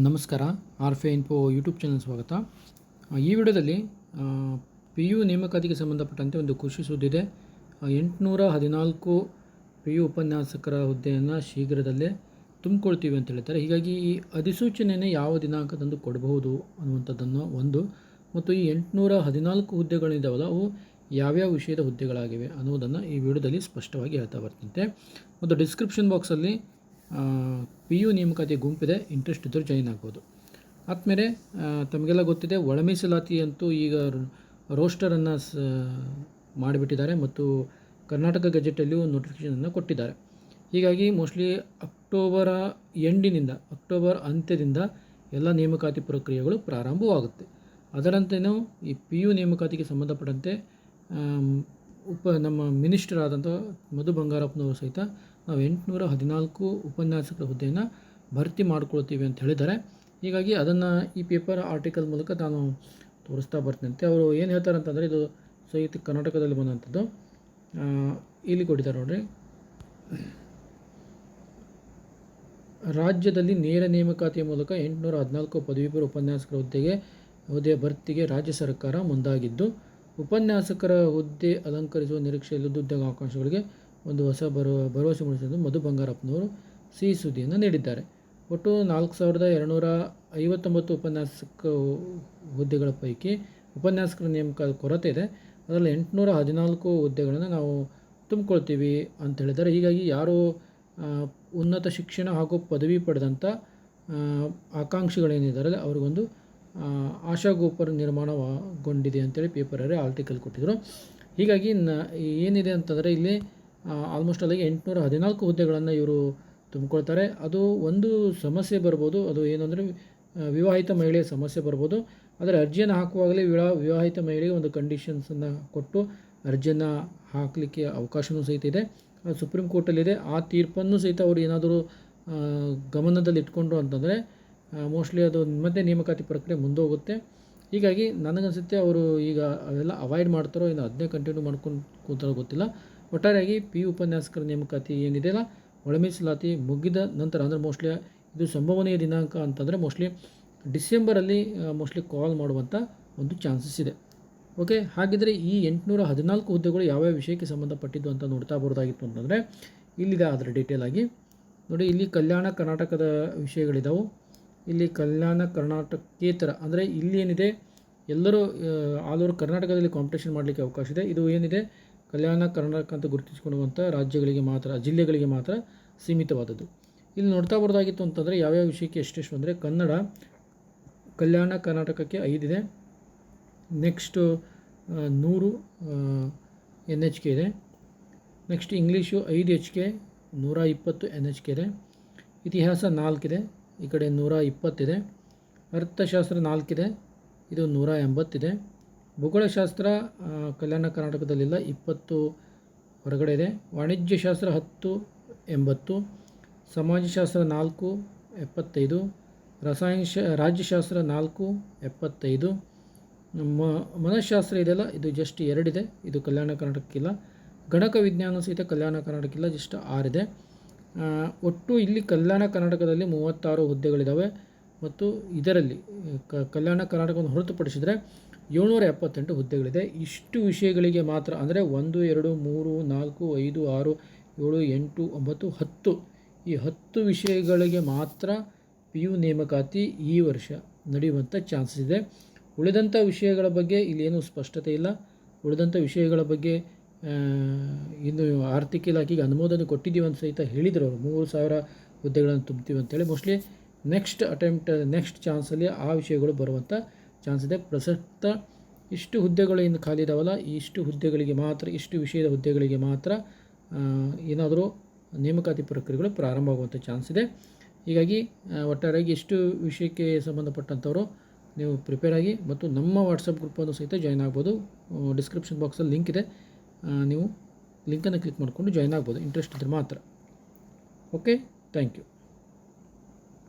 ನಮಸ್ಕಾರ, ಆರ್ಫೆ info YouTube channel ಸ್ವಾಗತ. ಈ ವಿಡಿಯೋದಲ್ಲಿ ಪಿ ಯು ನೇಮಕಾತಿಗೆ ಸಂಬಂಧಪಟ್ಟಂತೆ ಒಂದು ಖುಷಿ ಸುದ್ದಿದೆ ಎಂಟುನೂರ ಹದಿನಾಲ್ಕು ಪಿ ಯು ಉಪನ್ಯಾಸಕರ ಹುದ್ದೆಯನ್ನು ಶೀಘ್ರದಲ್ಲೇ ತುಂಬಿಕೊಳ್ತೀವಿ ಅಂತ ಹೇಳ್ತಾರೆ. ಹೀಗಾಗಿ ಈ ಅಧಿಸೂಚನೆಯನ್ನು ಯಾವ ದಿನಾಂಕದಂದು ಕೊಡಬಹುದು ಅನ್ನುವಂಥದ್ದನ್ನು ಒಂದು, ಮತ್ತು ಈ ಎಂಟುನೂರ ಹದಿನಾಲ್ಕು ಹುದ್ದೆಗಳಿದ್ದಾವಲ್ಲ, ಅವು ಯಾವ್ಯಾವ ವಿಷಯದ ಹುದ್ದೆಗಳಾಗಿವೆ ಅನ್ನೋದನ್ನು ಈ ವಿಡಿಯೋದಲ್ಲಿ ಸ್ಪಷ್ಟವಾಗಿ ಹೇಳ್ತಾ ಬರ್ತಂತೆ ಮತ್ತು ಡಿಸ್ಕ್ರಿಪ್ಷನ್ ಬಾಕ್ಸಲ್ಲಿ ಪಿ ಯು ನೇಮಕಾತಿ ಗುಂಪಿದೆ ಇಂಟ್ರೆಸ್ಟ್ ಇದ್ದರೂ ಜಾಯಿನ್ ಆಗ್ಬೋದು. ಆದಮೇಲೆ ತಮಗೆಲ್ಲ ಗೊತ್ತಿದೆ ಒಳ ಮೀಸಲಾತಿ ಅಂತೂ ಈಗ ರೋಸ್ಟರನ್ನು ಸ, ಮಾಡಿಬಿಟ್ಟಿದ್ದಾರೆ ಮತ್ತು ಕರ್ನಾಟಕ ಗೆಜೆಟಲ್ಲಿಯೂ ನೋಟಿಫಿಕೇಷನನ್ನು ಕೊಟ್ಟಿದ್ದಾರೆ. ಹೀಗಾಗಿ ಮೋಸ್ಟ್ಲಿ ಅಕ್ಟೋಬರ ಎಂಡಿನಿಂದ ಅಕ್ಟೋಬರ್ ಅಂತ್ಯದಿಂದ ಎಲ್ಲ ನೇಮಕಾತಿ ಪ್ರಕ್ರಿಯೆಗಳು ಪ್ರಾರಂಭವಾಗುತ್ತೆ. ಅದರಂತೆಯೂ ಈ ಪಿ ಯು ನೇಮಕಾತಿಗೆ ಸಂಬಂಧಪಟ್ಟಂತೆ ಉಪ, ನಮ್ಮ ಮಿನಿಸ್ಟರ್ ಆದಂಥ ಮಧು ಬಂಗಾರಪ್ಪನವರು ಸಹಿತ ನಾವು ಎಂಟುನೂರ ಹದಿನಾಲ್ಕು ಉಪನ್ಯಾಸಕರ ಹುದ್ದೆಯನ್ನು ಭರ್ತಿ ಮಾಡ್ಕೊಳ್ತೀವಿ ಅಂತ ಹೇಳಿದ್ದಾರೆ. ಹೀಗಾಗಿ ಅದನ್ನು ಈ ಪೇಪರ್ ಆರ್ಟಿಕಲ್ ಮೂಲಕ ನಾನು ತೋರಿಸ್ತಾ ಬರ್ತೀನಂತೆ. ಅವರು ಏನು ಹೇಳ್ತಾರೆ ಅಂತಂದರೆ ಇದು ಸಹಿತ ಕರ್ನಾಟಕದಲ್ಲಿ ಬಂದಂಥದ್ದು ಇಲ್ಲಿ ಕೊಟ್ಟಿದ್ದಾರೆ ನೋಡ್ರಿ. ರಾಜ್ಯದಲ್ಲಿ ನೇರ ನೇಮಕಾತಿಯ ಮೂಲಕ ಎಂಟುನೂರ ಹದಿನಾಲ್ಕು ಪದವಿಪೂರ್ವ ಉಪನ್ಯಾಸಕರ ಹುದ್ದೆಗೆ, ಹುದ್ದೆಯ ಭರ್ತಿಗೆ ರಾಜ್ಯ ಸರ್ಕಾರ ಮುಂದಾಗಿದ್ದು, ಉಪನ್ಯಾಸಕರ ಹುದ್ದೆ ಅಲಂಕರಿಸುವ ಉದ್ಯೋಗ ಉದ್ಯೋಗಾವಕಾಶಗಳಿಗೆ ಒಂದು ಹೊಸ ಬರೋ, ಭರವಸೆ ಮೂಡಿಸಿದ್ದು ಮಧು ಬಂಗಾರಪ್ಪನವರು ಸಿಹಿ ಸುದ್ದಿಯನ್ನು ನೀಡಿದ್ದಾರೆ. ಒಟ್ಟು ನಾಲ್ಕು ಸಾವಿರದ ಎರಡುನೂರ ಐವತ್ತೊಂಬತ್ತು ಉಪನ್ಯಾಸಕ ಹುದ್ದೆಗಳ ಪೈಕಿ ಉಪನ್ಯಾಸಕರ ನೇಮಕ ಕೊರತೆ ಇದೆ. ಅದರಲ್ಲಿ ಎಂಟುನೂರ ಹದಿನಾಲ್ಕು ಹುದ್ದೆಗಳನ್ನು ನಾವು ತುಂಬಿಕೊಳ್ತೀವಿ ಅಂತ ಹೇಳಿದ್ದಾರೆ. ಹೀಗಾಗಿ ಯಾರು ಉನ್ನತ ಶಿಕ್ಷಣ ಹಾಗೂ ಪದವಿ ಪಡೆದಂಥ ಆಕಾಂಕ್ಷಿಗಳೇನಿದ್ದಾರೆ, ಅವ್ರಿಗೊಂದು ಆಶಾಗೋಪುರ ನಿರ್ಮಾಣಗೊಂಡಿದೆ ಅಂತೇಳಿ ಪೇಪರಲ್ಲಿ ಆರ್ಟಿಕಲ್ ಕೊಟ್ಟಿದ್ದರು ಹೀಗಾಗಿ ನ, ಏನಿದೆ ಅಂತಂದರೆ ಇಲ್ಲಿ ಆಲ್ಮೋಸ್ಟ್ ಅಲ್ಲಿಗೆ ಎಂಟುನೂರ ಹದಿನಾಲ್ಕು ಹುದ್ದೆಗಳನ್ನು ಇವರು ತುಂಬಿಕೊಳ್ತಾರೆ. ಅದು ಒಂದು ಸಮಸ್ಯೆ ಬರ್ಬೋದು. ಅದು ಏನು ವಿವಾಹಿತ ಮಹಿಳೆಯ ಸಮಸ್ಯೆ ಬರ್ಬೋದು. ಆದರೆ ಅರ್ಜಿಯನ್ನು ಹಾಕುವಾಗಲೇ ವಿವಾ, ವಿವಾಹಿತ ಮಹಿಳೆಗೆ ಒಂದು ಕಂಡೀಷನ್ಸನ್ನು ಕೊಟ್ಟು ಅರ್ಜಿಯನ್ನು ಹಾಕಲಿಕ್ಕೆ ಅವಕಾಶವೂ ಸಹಿತ ಇದೆ. ಸುಪ್ರೀಂ ಕೋರ್ಟಲ್ಲಿದೆ. ಆ ತೀರ್ಪನ್ನು ಸಹಿತ ಅವರು ಏನಾದರೂ ಗಮನದಲ್ಲಿಟ್ಕೊಂಡ್ರು ಅಂತಂದರೆ ಮೋಸ್ಟ್ಲಿ ಅದು ಮತ್ತೆ ನೇಮಕಾತಿ ಪ್ರಕ್ರಿಯೆ ಮುಂದೋಗುತ್ತೆ. ಹೀಗಾಗಿ ನನಗನ್ಸುತ್ತೆ ಅವರು ಈಗ ಅವೆಲ್ಲ ಅವಾಯ್ಡ್ ಮಾಡ್ತಾರೋ ಇನ್ನು ಅದನ್ನೇ ಕಂಟಿನ್ಯೂ ಮಾಡ್ಕೊಂಡು ಕೂತಾರೋ ಗೊತ್ತಿಲ್ಲ. ಒಟ್ಟಾರೆಯಾಗಿ ಪಿ ಉಪನ್ಯಾಸಕರ ನೇಮಕಾತಿ ಏನಿದೆಯಲ್ಲ ಒಳ ಮೀಸಲಾತಿ ಮುಗಿದ ನಂತರ ಅಂದರೆ ಮೋಸ್ಟ್ಲಿ ಇದು ಸಂಭವನೀಯ ದಿನಾಂಕ ಅಂತಂದರೆ ಮೋಸ್ಟ್ಲಿ ಡಿಸೆಂಬರಲ್ಲಿ ಮೋಸ್ಟ್ಲಿ ಕಾಲ್ ಮಾಡುವಂಥ ಒಂದು ಚಾನ್ಸಸ್ ಇದೆ. ಓಕೆ ಹಾಗಿದ್ರೆ ಈ ಎಂಟುನೂರ ಹದಿನಾಲ್ಕು ಹುದ್ದೆಗಳು ಯಾವ್ಯಾವ ವಿಷಯಕ್ಕೆ ಸಂಬಂಧಪಟ್ಟಿದ್ದು ಅಂತ ನೋಡ್ತಾ ಬರೋದಾಗಿತ್ತು ಅಂತಂದರೆ, ಇಲ್ಲಿದೆ ಅದರ ಡೀಟೇಲ್ ಆಗಿ. ನೋಡಿ, ಇಲ್ಲಿ ಕಲ್ಯಾಣ ಕರ್ನಾಟಕದ ವಿಷಯಗಳಿದಾವೆ. ಇಲ್ಲಿ ಕಲ್ಯಾಣ ಕರ್ನಾಟಕೇತರ ಅಂದರೆ ಇಲ್ಲಿ ಏನಿದೆ, ಎಲ್ಲರೂ ಆಲ್ ಓವರ್ ಕರ್ನಾಟಕದಲ್ಲಿ ಕಾಂಪಿಟೇಷನ್ ಮಾಡಲಿಕ್ಕೆ ಅವಕಾಶ ಇದೆ. ಇದು ಏನಿದೆ ಕಲ್ಯಾಣ ಕರ್ನಾಟಕ ಅಂತ ಗುರುತಿಸಿಕೊಳ್ಳುವಂಥ ರಾಜ್ಯಗಳಿಗೆ ಮಾತ್ರ, ಜಿಲ್ಲೆಗಳಿಗೆ ಮಾತ್ರ ಸೀಮಿತವಾದದ್ದು. ಇಲ್ಲಿ ನೋಡ್ತಾ ಬರೋದಾಗಿತ್ತು ಅಂತಂದರೆ ಯಾವ್ಯಾವ ವಿಷಯಕ್ಕೆ ಎಷ್ಟೆಷ್ಟು ಅಂದರೆ ಕನ್ನಡ ಕಲ್ಯಾಣ ಕರ್ನಾಟಕಕ್ಕೆ ಐದಿದೆ. ನೆಕ್ಸ್ಟು ನೂರು ಎನ್ ಎಚ್ ಕೆ ಇದೆ. ನೆಕ್ಸ್ಟ್ ಇಂಗ್ಲೀಷು ಐದು ಎಚ್ ಕೆ ನೂರ ಇಪ್ಪತ್ತು ಎನ್ ಎಚ್ ಕೆ ಇದೆ. ಇತಿಹಾಸ ನಾಲ್ಕಿದೆ, ಈ ಕಡೆ ನೂರ ಇಪ್ಪತ್ತಿದೆ ಅರ್ಥಶಾಸ್ತ್ರ ನಾಲ್ಕಿದೆ, ಇದು ನೂರ ಎಂಬತ್ತಿದೆ ಭೂಗೋಳಶಾಸ್ತ್ರ ಕಲ್ಯಾಣ ಕರ್ನಾಟಕದಲ್ಲಿಲ್ಲ, ಇಪ್ಪತ್ತು ಹೊರಗಡೆ ಇದೆ. ವಾಣಿಜ್ಯಶಾಸ್ತ್ರ ಹತ್ತು, ಎಂಬತ್ತು. ಸಮಾಜಶಾಸ್ತ್ರ ನಾಲ್ಕು, ಎಪ್ಪತ್ತೈದು. ರಸಾಯನ ರಾಜ್ಯಶಾಸ್ತ್ರ ನಾಲ್ಕು, ಎಪ್ಪತ್ತೈದು. ಮ ಮನಃಶಾಸ್ತ್ರ ಇದೆಲ್ಲ ಇದು ಜಸ್ಟ್ ಎರಡಿದೆ ಇದು. ಕಲ್ಯಾಣ ಕರ್ನಾಟಕಕ್ಕಿಲ್ಲ. ಗಣಕ ವಿಜ್ಞಾನ ಸಹಿತ ಕಲ್ಯಾಣ ಕರ್ನಾಟಕಕ್ಕಿಲ್ಲ ಜಸ್ಟ್ ಆರಿದೆ ಒಟ್ಟು ಇಲ್ಲಿ ಕಲ್ಯಾಣ ಕರ್ನಾಟಕದಲ್ಲಿ ಮೂವತ್ತಾರು ಹುದ್ದೆಗಳಿದ್ದಾವೆ ಮತ್ತು ಇದರಲ್ಲಿ ಕಲ್ಯಾಣ ಕರ್ನಾಟಕವನ್ನು ಹೊರತುಪಡಿಸಿದರೆ ಏಳ್ನೂರ ಎಪ್ಪತ್ತೆಂಟು ಹುದ್ದೆಗಳಿದೆ. ಇಷ್ಟು ವಿಷಯಗಳಿಗೆ ಮಾತ್ರ ಅಂದರೆ ಒಂದು, ಎರಡು, ಮೂರು, ನಾಲ್ಕು, ಐದು, ಆರು, ಏಳು, ಎಂಟು, ಒಂಬತ್ತು, ಹತ್ತು. ಈ ಹತ್ತು ವಿಷಯಗಳಿಗೆ ಮಾತ್ರ ಪಿ ಯು ನೇಮಕಾತಿ ಈ ವರ್ಷ ನಡೆಯುವಂಥ ಚಾನ್ಸಸ್ ಇದೆ. ಉಳಿದಂಥ ವಿಷಯಗಳ ಬಗ್ಗೆ ಇಲ್ಲೇನೂ ಸ್ಪಷ್ಟತೆ ಇಲ್ಲ. ಉಳಿದಂಥ ವಿಷಯಗಳ ಬಗ್ಗೆ ಇನ್ನು ಆರ್ಥಿಕ ಇಲಾಖೆಗೆ ಅನುಮೋದನೆ ಕೊಟ್ಟಿದ್ದೀವಿ ಅಂತ ಸಹಿತ ಹೇಳಿದರು ಅವರು. ಮೂರು ಸಾವಿರ ಹುದ್ದೆಗಳನ್ನು ತುಂಬ್ತೀವಿ ಅಂತೇಳಿ. ಮೋಸ್ಟ್ಲಿ ನೆಕ್ಸ್ಟ್ ಅಟೆಂಪ್ಟ್ ನೆಕ್ಸ್ಟ್ ಚಾನ್ಸಲ್ಲಿ ಆ ವಿಷಯಗಳು ಬರುವಂಥ ಚಾನ್ಸ್ ಇದೆ. ಪ್ರಸಕ್ತ ಇಷ್ಟು ಹುದ್ದೆಗಳು ಏನು ಖಾಲಿ ಇದಾವಲ್ಲ ಇಷ್ಟು ಹುದ್ದೆಗಳಿಗೆ ಮಾತ್ರ, ಇಷ್ಟು ವಿಷಯದ ಹುದ್ದೆಗಳಿಗೆ ಮಾತ್ರ ಏನಾದರೂ ನೇಮಕಾತಿ ಪ್ರಕ್ರಿಯೆಗಳು ಪ್ರಾರಂಭವಾಗುವಂಥ ಚಾನ್ಸ್ ಇದೆ. ಹೀಗಾಗಿ ಒಟ್ಟಾರೆಯಾಗಿ ಇಷ್ಟು ವಿಷಯಕ್ಕೆ ಸಂಬಂಧಪಟ್ಟಂಥವರು ನೀವು ಪ್ರಿಪೇರ್ ಆಗಿ ಮತ್ತು ನಮ್ಮ ವಾಟ್ಸಪ್ ಗ್ರೂಪನ್ನು ಸಹಿತ ಜಾಯ್ನ್ ಆಗ್ಬೋದು. ಡಿಸ್ಕ್ರಿಪ್ಷನ್ ಬಾಕ್ಸಲ್ಲಿ ಲಿಂಕ್ ಇದೆ. ನೀವು ಲಿಂಕನ್ನು ಕ್ಲಿಕ್ ಮಾಡಿಕೊಂಡು ಜಾಯ್ನ್ ಆಗ್ಬೋದು. ಇಂಟ್ರೆಸ್ಟ್ ಇದ್ದರೆ ಮಾತ್ರ. Okay thank you